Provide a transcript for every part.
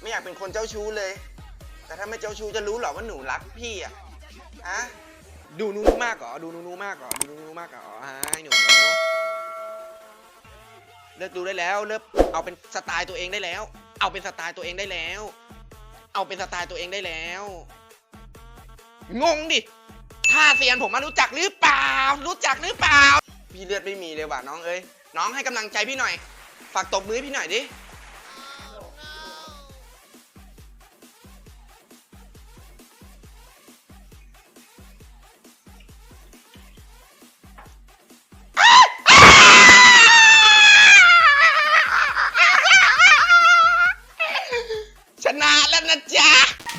ไม่อยากเป็นคนเจ้าชู้เลย แต่ถ้าไม่เจ้าชู้จะรู้เหรอว่าหนูรักพี่อะฮะดูนูนูมากเหรอ ดูนูนูมากเหรอ ดูนูนูมากเหรอฮะไอ้หนูเลิกดูได้แล้ว เลิกเอาเป็นสไตล์ตัวเองได้แล้ว เอาเป็นสไตล์ตัวเองได้แล้ว เอาเป็นสไตล์ตัวเองได้แล้ว งงดิท่าเซียนผมมารู้จักหรือเปล่า รู้จักหรือเปล่า พี่เลือดไม่มีเลยว่ะน้องเอ้ย น้องให้กำลังใจพี่หน่อย ฝากตบมือพี่หน่อยดิ นะแล้วนะจ๊ะ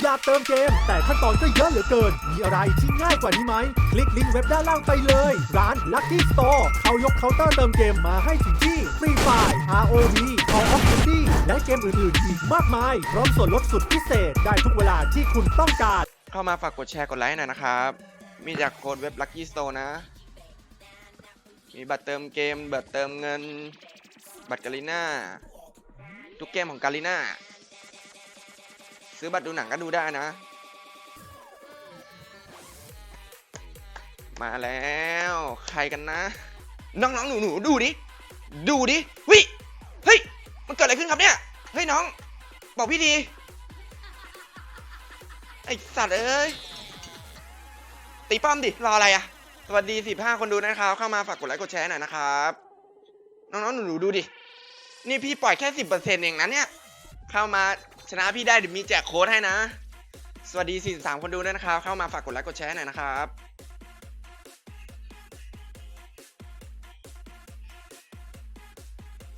อยากเติมเกม แต่ขั้นตอนก็เยอะเหลือเกิน มีอะไรที่ง่ายกว่านี้ไหม คลิกลิงก์เว็บด้านล่างไปเลย ร้าน Lucky Store เขายกเคาน์เตอร์เติมเกมมาให้ถึงที่ Free Fire ROV Call of Duty และเกมอื่นๆ อีกมากมาย พร้อมส่วนลดสุดพิเศษได้ทุกเวลาที่คุณต้องการ เข้ามาฝากกดแชร์กดไลค์หน่อยนะครับ มีจากโค้ดเว็บ Lucky Store นะ มีบัตรเติมเกม บัตรเติมเงิน บัตรกาลิน่า ทุกเกมของกาลิน่า ซื้อบัตรดูหนังก็ดูได้นะ มาแล้ว ใครกันนะ น้องๆหนูๆดูดิ ดูดิเฮ้ยเฮ้ย มันเกิดอะไรขึ้นครับเนี่ย เฮ้ยน้อง บอกพี่ดี ไอสัตว์เอ้ย ตีป้อมดิ รออะไรอะสวัสดีสิบห้าคนดูนะครับ เข้ามาฝากกดไลค์กดแชร์หน่อยนะครับ น้องๆหนูๆดูดิ นี่พี่ปล่อยแค่สิบเปอร์เซ็นต์เองนะเนี่ย เข้ามา ชนะพี่ได้เดี๋ยวมีแจกโค้ดให้นะ สวัสดี 43 คนดูด้วยนะครับ เข้ามาฝากกดไลค์กดแชร์หน่อยนะครับ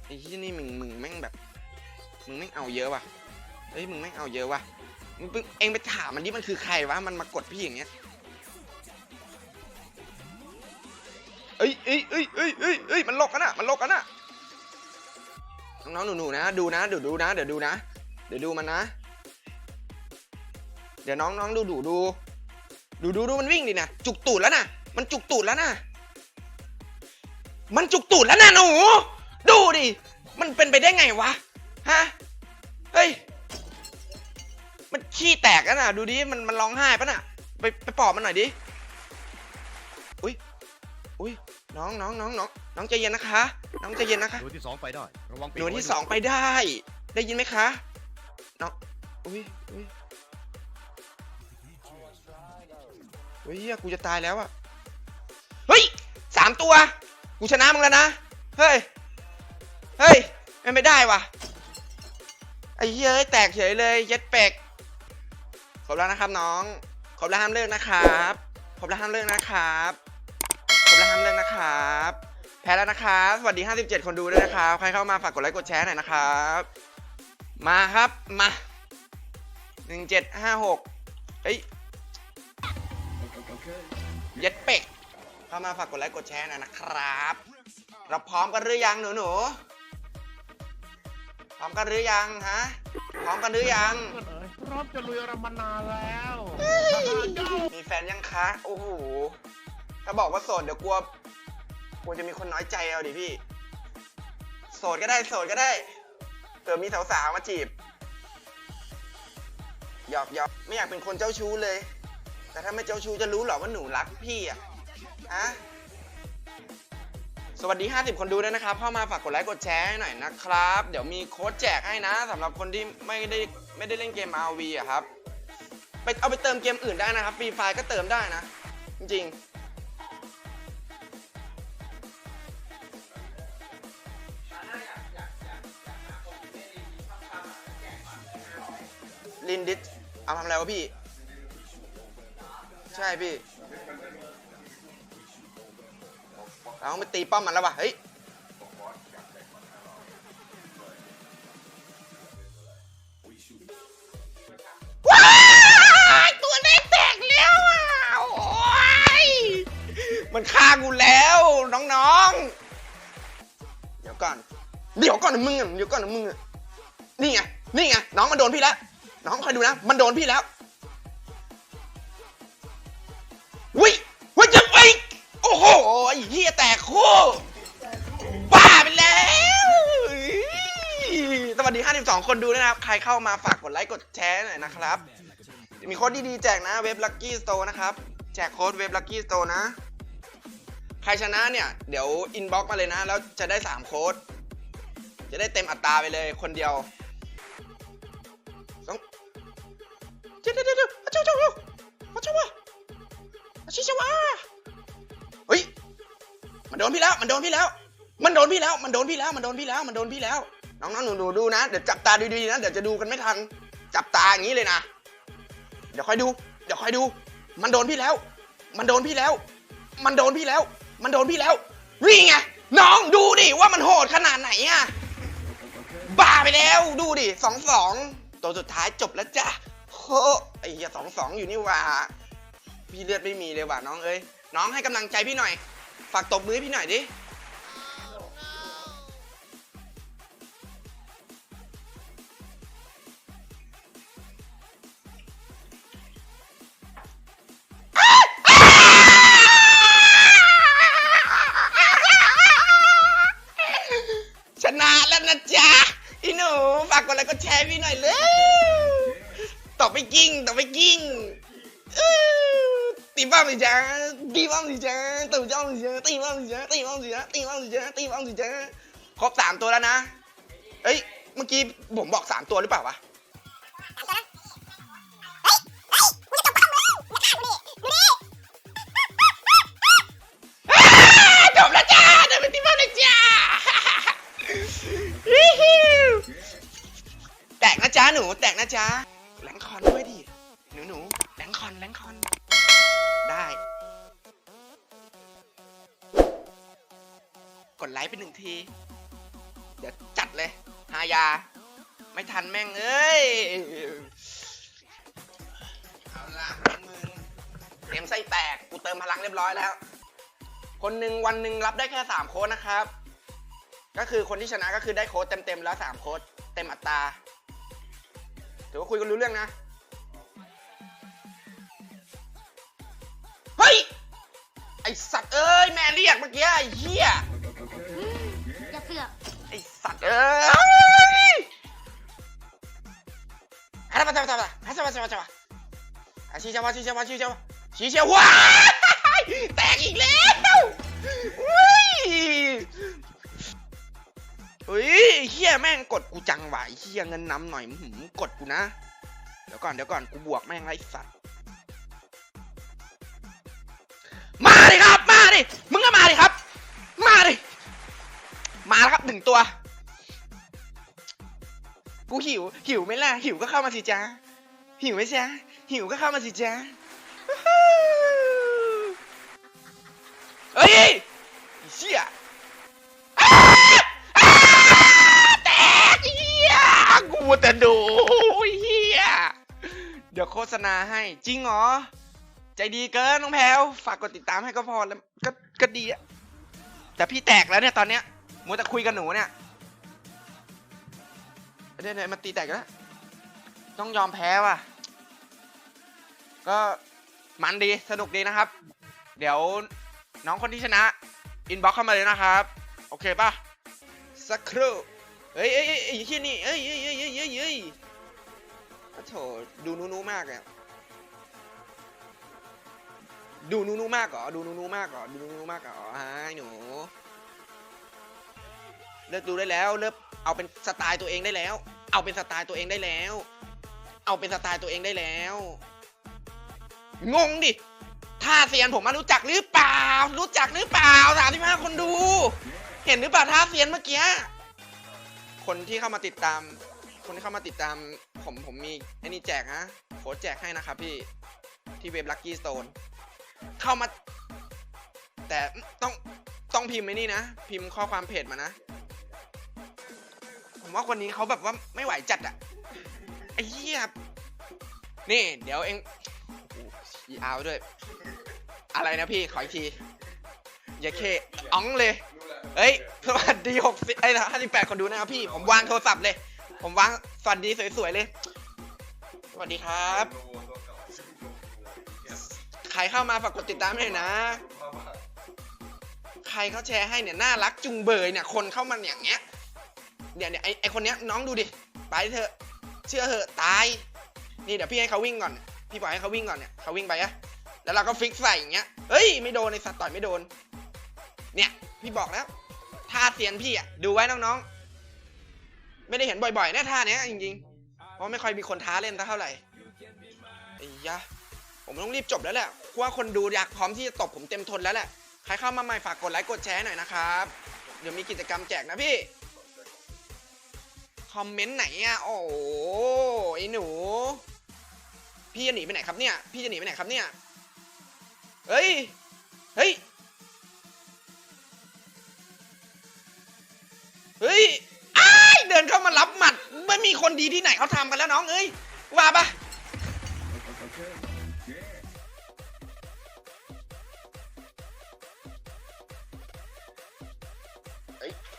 ไอ้ที่นี่มึงมึงแม่งแบบ มึงแม่งเอาเยอะว่ะเฮ้ยมึงแม่งเอาเยอะว่ะมึงเพิ่งเองไปถามมันดิมันคือใครวะมันมากดพี่อย่างเงี้ยเอ้ยเอ้ยเอ้ยเอ้ยเอ้ยเอ้ยมันลกกันอะมันลกกันอะน้องๆหนูๆนะ ดูนะเดี๋ยวดูนะ เดี๋ยวดูนะ เดี๋ยวดูมันนะ เดี๋ยวน้องๆดูดูดู ดูดูดูมันวิ่งดินะจุกตูดแล้วนะมันจุกตูดแล้วนะมันจุกตูดแล้วนะหนู ดูดิ มันเป็นไปได้ไงวะ ฮะ เฮ้ย มันขี้แตกแล้วน่ะดูดิ มันมันร้องไห้ปะน่ะ ไปไปปลอบมันหน่อยดิ อุ้ย อุ้ย น้องน้องน้องน้องน้องใจเย็นนะคะ น้องใจเย็นนะคะ หน่วยที่สองไปได้ ระวังปีหน่วยที่ไสองไปได้ ได้ยินไหมคะ น้องอุ้ยอุ้ยเฮ้ยเหี้ยกูจะตายแล้วอะเฮ้ยสามตัว กูชนะมึงแล้วนะ เฮ้ย เฮ้ยไม่ไม่ได้ว่ะ ไอ้เหี้ยเอ้ยแตกเฉยเลย เย็ดเป็กขอบแล้วนะครับน้อง ขอบแล้วห้ามเลิกนะครับ ขอบแล้วห้ามเลิกนะครับ ขอบแล้วห้ามเลิกนะครับ แพ้แล้วนะครับ สวัสดี 57 คนดูด้วยนะครับ ใครเข้ามาฝากกดไลค์กดแชร์หน่อยนะครับ มาครับ มา1756เอ้ยเย็ดเป็กเข้ามาฝากกดไลค์กดแชร์หน่อยนะครับ เราพร้อมกันหรือยังหนูหนูๆพร้อมกันหรือยังฮะ พร้อมกันหรือยังเพื่อนเอ๋ยพร้อมจะลุยรำมานานแล้ว มีแฟนยังคะ โอ้โห ถ้าบอกว่าโสดเดี๋ยวกลัวกลัวจะมีคนน้อยใจเอาดิพี่ โสดก็ได้โสดก็ได้ เผื่อมีสาวๆมาจีบหยอกหยอกไม่อยากเป็นคนเจ้าชู้เลย แต่ถ้าไม่เจ้าชู้จะรู้หรอว่าหนูรักพี่อะฮะสวัสดี 50 คนดูด้วยนะครับเข้ามาฝากกดไลค์กดแชร์ให้หน่อยนะครับ เดี๋ยวมีโค้ดแจกให้นะสำหรับคนที่ไม่ได้ไม่ได้เล่นเกม RV อะครับ ไปเอาไปเติมเกมอื่นได้นะครับฟรีไฟก็เติมได้นะ จริงๆ ลินดิสเอาทำอะไรวะพี่ ใช่พี่ เราต้องไปตีป้อมมันแล้ววะเฮ้ย ว้ายตัวเล็กแตกแล้วอะโอ้ยมันฆ่ากูแล้วน้องๆ เดี๋ยวก่อน เดี๋ยวก่อนนะมึงอะเดี๋ยวก่อนนะมึงอะนี่ไง นี่ไง น้องมันโดนพี่แล้ว น้องคอยดูนะ มันโดนพี่แล้ววิวิจะไปโอ้โหไอ้เหี้ยแตกคู่บ้าไปแล้วสวัสดี 52 คนดูนะครับ ใครเข้ามาฝากกดไลค์กดแชร์หน่อยนะครับ มีโค้ดดีๆแจกนะเว็บ Lucky Store นะครับ แจกโค้ดเว็บ Lucky Store นะ ใครชนะเนี่ย เดี๋ยวอินบ็อกมาเลยนะ แล้วจะได้ 3 โค้ด จะได้เต็มอัตราไปเลยคนเดียว เดี๋ยวเดี๋ยวเดี๋ยวเจ้าเจ้าเจ้าเจ้าวะชิชาวะเฮ้ยมันโดนพี่แล้ว มันโดนพี่แล้ว มันโดนพี่แล้ว มันโดนพี่แล้ว มันโดนพี่แล้ว มันโดนพี่แล้ว น้องๆหนูๆดูนะ เดี๋ยวจับตาดูๆนะ เดี๋ยวจะดูกันไม่ทัน จับตาอย่างนี้เลยนะ เดี๋ยวคอยดู เดี๋ยวคอยดู มันโดนพี่แล้ว มันโดนพี่แล้ว มันโดนพี่แล้ว มันโดนพี่แล้ว นี่ไง น้องดูดิว่ามันโหดขนาดไหนอะบ้าไปแล้ว ดูดิสองสองตัวสุดท้ายจบแล้วจ้ะ หไอ้เหี้ยสองสองอยู่นี่ว่า พี่เลือดไม่มีเลยว่ะน้องเอ้ยน้องให้กำลังใจพี่หน่อย ฝากตบมือพี่หน่อยดิชนะแล้วนะจ๊ะอีหนูฝากกดไลค์กดแชร์พี่หน่อยเลย ต่อไปกิ้งต่อไปกิ้งตีบ้างสิจ๊ะตีบ้างสิจ๊ะตู่จ้องสิจ๊ะตีบ้างสิจ๊ะตีบ้างสิจ๊ะตีบ้างสิจ๊ะตีบ้างสิจ๊ะครบสามตัวแล้วนะ เอ้ย เมื่อกี้ผมบอกสามตัวหรือเปล่าวะจบแล้วจ้าเดินไปตีบ้างเลยจ้าแตกนะจ๊ะหนู แตกนะจ๊ะ ที เดี๋ยวจัดเลยฮายา ไม่ทันแม่งเอ้ย เอาล่ะมึงเตรียมไส้แตก กูเติมพลังเรียบร้อยแล้ว คนหนึ่งวันหนึ่งรับได้แค่สามโค้ดนะครับ ก็คือคนที่ชนะก็คือได้โค้ดเต็มๆแล้วสามโค้ดเต็มอัตราถือว่าคุยกันรู้เรื่องนะ เฮ้ย ไอสัตว์เอ้ย แม่เรียกเมื่อกี้ไอ้เหี้ย สัตว์เอ้ยอะไรมาจ้าจ้าจ้าจ้าจ้าจ้าจ้าอาชีเจ้าวะชีเจ้าวะชีเจ้าวะชีเจ้าวะแตกอีกแล้วเฮ้ยเฮ้ยเฮียแม่งกดกูจังหวะเฮียเงินนำหน่อยหืมกดกูนะ เดี๋ยวก่อนเดี๋ยวก่อนกูบวกแม่งไรสัตว์มาดิครับ มาดิ มึงก็มาดิครับ มาดิ มาแล้วครับหนึ่งตัว กูหิว หิวไหมล่ะ หิวก็เข้ามาสิจ้าหิวไหมจ๊ะหิวก็เข้ามาสิจ้าเฮ้ยไอ้เชี่ยแตกเฮียกูแต่ดูเฮียเดี๋ยวโฆษณาให้จริงเหรอ ใจดีเกินน้องแพลวฝากกดติดตามให้ก็พอแล้วก็ก็ดีอะแต่พี่แตกแล้วเนี่ยตอนเนี้ยมัวแต่คุยกับหนูเนี่ย เดี๋ยวๆมาตีแตกแล้ว ต้องยอมแพ้ว่ะ ก็มันดีสนุกดีนะครับ เดี๋ยวน้องคนที่ชนะ อินบ็อกเข้ามาเลยนะครับ โอเคป่ะ สักครู่ เฮ้ยเอ้ยเอ้ยไอ้ที่นี่เอ้ยเอ้ยเอ้ยเอ้ยเอ้ยเอ้โถดูนูนูมากอะดูนูนูมากเหรอ ดูนูนูมากเหรอ ดูนูนูมากเหรอฮายหนู เลิกดูได้แล้ว เลิก เอาเป็นสไตล์ตัวเองได้แล้ว เอาเป็นสไตล์ตัวเองได้แล้ว เอาเป็นสไตล์ตัวเองได้แล้ว งงดิท่าเซียนผมมารู้จักหรือเปล่า รู้จักหรือเปล่าสามสิบห้าคนดู เห็นหรือเปล่าท่าเซียนเมื่อกี้ คนที่เข้ามาติดตาม คนที่เข้ามาติดตาม ผมผมมีไอ้นี่แจกฮะโค้ดแจกให้นะครับพี่ ที่เว็บ Lucky Stone เข้ามา แต่ต้องต้องพิมพ์ไอ้นี่นะ พิมพ์ข้อความเพจมานะ ผมว่าคนนี้เขาแบบว่าไม่ไหวจัดอะไอ้เหี้ยนี่เดี๋ยวเองอีอาด้วย อะไรนะพี่ขออีกทีอย่าเคอ๋องเลยเฮ้ยสวัสดีหกสิบไอ้ห้าสิบแปดคนดูนะครับพี่ผมวางโทรศัพท์เลย ผมวางสวัสดีสวยๆเลย สวัสดีครับ ใครเข้ามาฝากกดติดตามให้หน่อยนะ ใครเขาแชร์ให้เนี่ยน่ารักจุงเบยเนี่ยคนเข้ามาอย่างเงี้ย เนี่ยเนี่ยไอไอคนเนี้ยน้องดูดิ ไปเถอะ เชื่อเถอะตาย นี่เดี๋ยวพี่ให้เขาวิ่งก่อน พี่ปล่อยให้เขาวิ่งก่อนเนี่ยเขาวิ่งไปอะแล้วเราก็ฟิกใส่อย่างเงี้ย เฮ้ยไม่โดนไอสัตว์ต่อยไม่โดน เนี่ยพี่บอกแล้วท่าเซียนพี่อะดูไว้น้องๆ ไม่ได้เห็นบ่อยๆแน่ท่าเนี้ยจริงๆ เพราะไม่ค่อยมีคนท้าเล่นเท่าไหร่ไอ้ยะผมต้องรีบจบแล้วแหละเพราะว่าคนดูอยากพร้อมที่จะตบผมเต็มทนแล้วแหละ ใครเข้ามาใหม่ฝากกดไลค์กดแชร์หน่อยนะครับ เดี๋ยวมีกิจกรรมแจกนะพี่ คอมเมนต์ไหนอะโอ้ไอ้หนู พี่จะหนีไปไหนครับเนี่ย พี่จะหนีไปไหนครับเนี่ย เฮ้ย เฮ้ย เฮ้ยอ้ายเดินเข้ามารับหมัด ไม่มีคนดีที่ไหนเขาทำกันแล้วน้องเอ้ยว่าปะ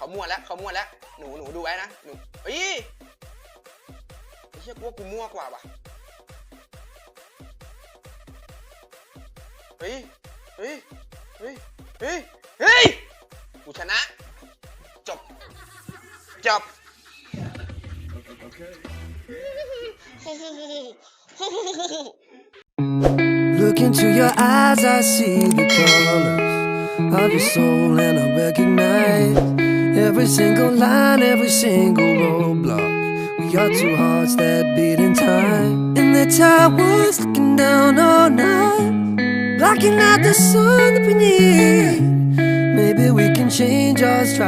เขามั่วแล้วเขามั่วแล้วหนูหนูดูไว้นะหนูเฮ้ยไอ้เชี่ยกูว่ากูมั่วกว่าว่ะเฮ้ยเฮ้ยเฮ้ยเฮ้ยเฮ้ยกูชนะ จบ จบ Look into your eyes, I see the colors of your soul, and I recognize every single line, every single roadblock. We are two hearts that beat in time, and the towers looking down all night, blocking out the sun that we need. Maybe we can change our stride.